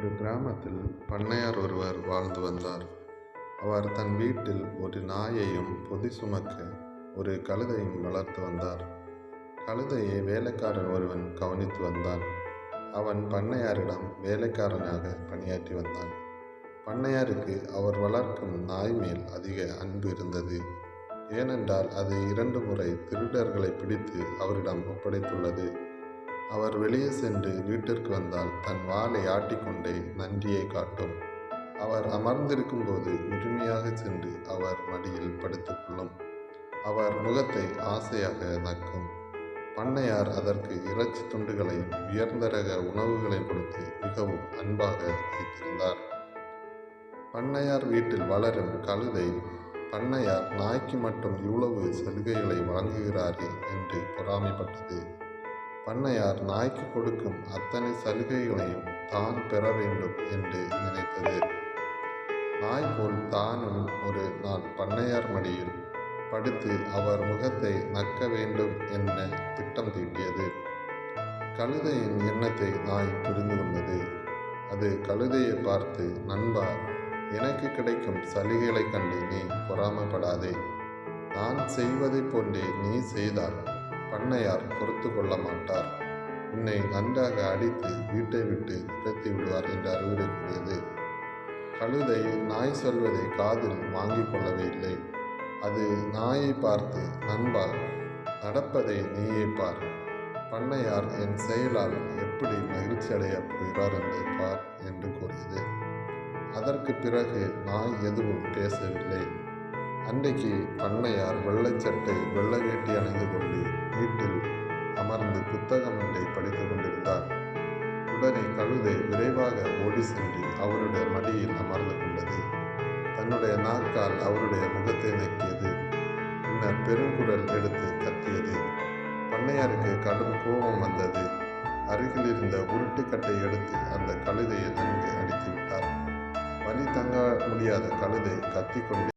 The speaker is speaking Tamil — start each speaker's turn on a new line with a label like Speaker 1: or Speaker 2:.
Speaker 1: ஒரு கிராமத்தில் பண்ணையார் ஒருவர் வாழ்ந்து வந்தார். அவர் தன் வீட்டில் ஒரு நாயையும் பொதி சுமக்க ஒரு கழுதையும் வளர்த்து வந்தார். கழுதையை வேலைக்காரன் ஒருவன் கவனித்து வந்தான். அவன் பண்ணையாரிடம் வேலைக்காரனாக பணியாற்றி வந்தான். பண்ணையாருக்கு அவர் வளர்க்கும் நாய் மேல் அதிக அன்பு இருந்தது. ஏனென்றால் அது இரண்டு முறை திருடர்களை பிடித்து அவரிடம் ஒப்படைத்துள்ளது. அவர் வெளியே சென்று வீட்டிற்கு வந்தால் தன் வாளை ஆட்டிக்கொண்டே நன்றியை காட்டும். அவர் அமர்ந்திருக்கும் போது உரிமையாக சென்று அவர் மடியில் படுத்துக்கொள்ளும் அவர் முகத்தை ஆசையாக நக்கும். பண்ணையார் அதற்கு இறைச்சி துண்டுகளையும் உயர்ந்த ரக உணவுகளையும் கொடுத்து மிகவும் அன்பாக வைத்திருந்தார் பண்ணையார் வீட்டில் வளரும் கழுதை பண்ணையார் நாய்க்கு மட்டும் இவ்வளவு சலுகைகளை வழங்குகிறாரே என்று பொறாமைப்பட்டது. பண்ணையார் நாய்க்கு கொடுக்கும் அத்தனை சலுகைகளையும் தான் பெற வேண்டும் என்று நினைத்தது. நாய் போல் தானும் ஒரு நாள் பண்ணையார் மடியில் படுத்து அவர் முகத்தை நக்க வேண்டும் என திட்டம் தீட்டியது. கழுதையின் எண்ணத்தை நாய் புரிந்து கொண்டது. அது கழுதையை பார்த்து நண்பா எனக்கு கிடைக்கும் சலுகைகளை கண்டு நீ பொறாமைப்படாதே. நான் செய்வதைப் போன்றே நீ செய்தால் பண்ணையார் பொறுத்து கொள்ள மாட்டார். உன்னை நன்றாக அடித்து வீட்டை விட்டு துரத்தி விடுவார் என்று அறிவுரை கூறியது கழுதை நாய் சொல்வதை காதில் வாங்கிக் கொள்ளவே இல்லை. அது நாயை பார்த்து நண்பா நடப்பதை நீயே பார். பண்ணையார் என் செயலால் எப்படி மகிழ்ச்சி அடையப் போகிறார் என்று பார் என்று கூறியது. அதற்கு பிறகு நாய் எதுவும் பேசவில்லை. அன்றைக்கு பண்ணையார் வெள்ளைச்சட்டை வெள்ளை புத்தகம் ஒன்றை படித்துக் கொண்டிருந்தார் உடனே கழுதை விரைவாக ஓடி சென்று அவருடைய மடியில் அமர்ந்து கொண்டது. தன்னுடைய நாக்கால் அவருடைய முகத்தை நக்கியது. பின்னர் பெருங்குரல் எடுத்து கத்தியது. பண்ணையாருக்கு கடும் கோபம் வந்தது. அருகில் இருந்த உருட்டுக்கட்டை எடுத்து அந்த கழுதையை நன்கு அடித்து விட்டார் வலி தங்க முடியாத கழுதை கத்திக்கொண்டு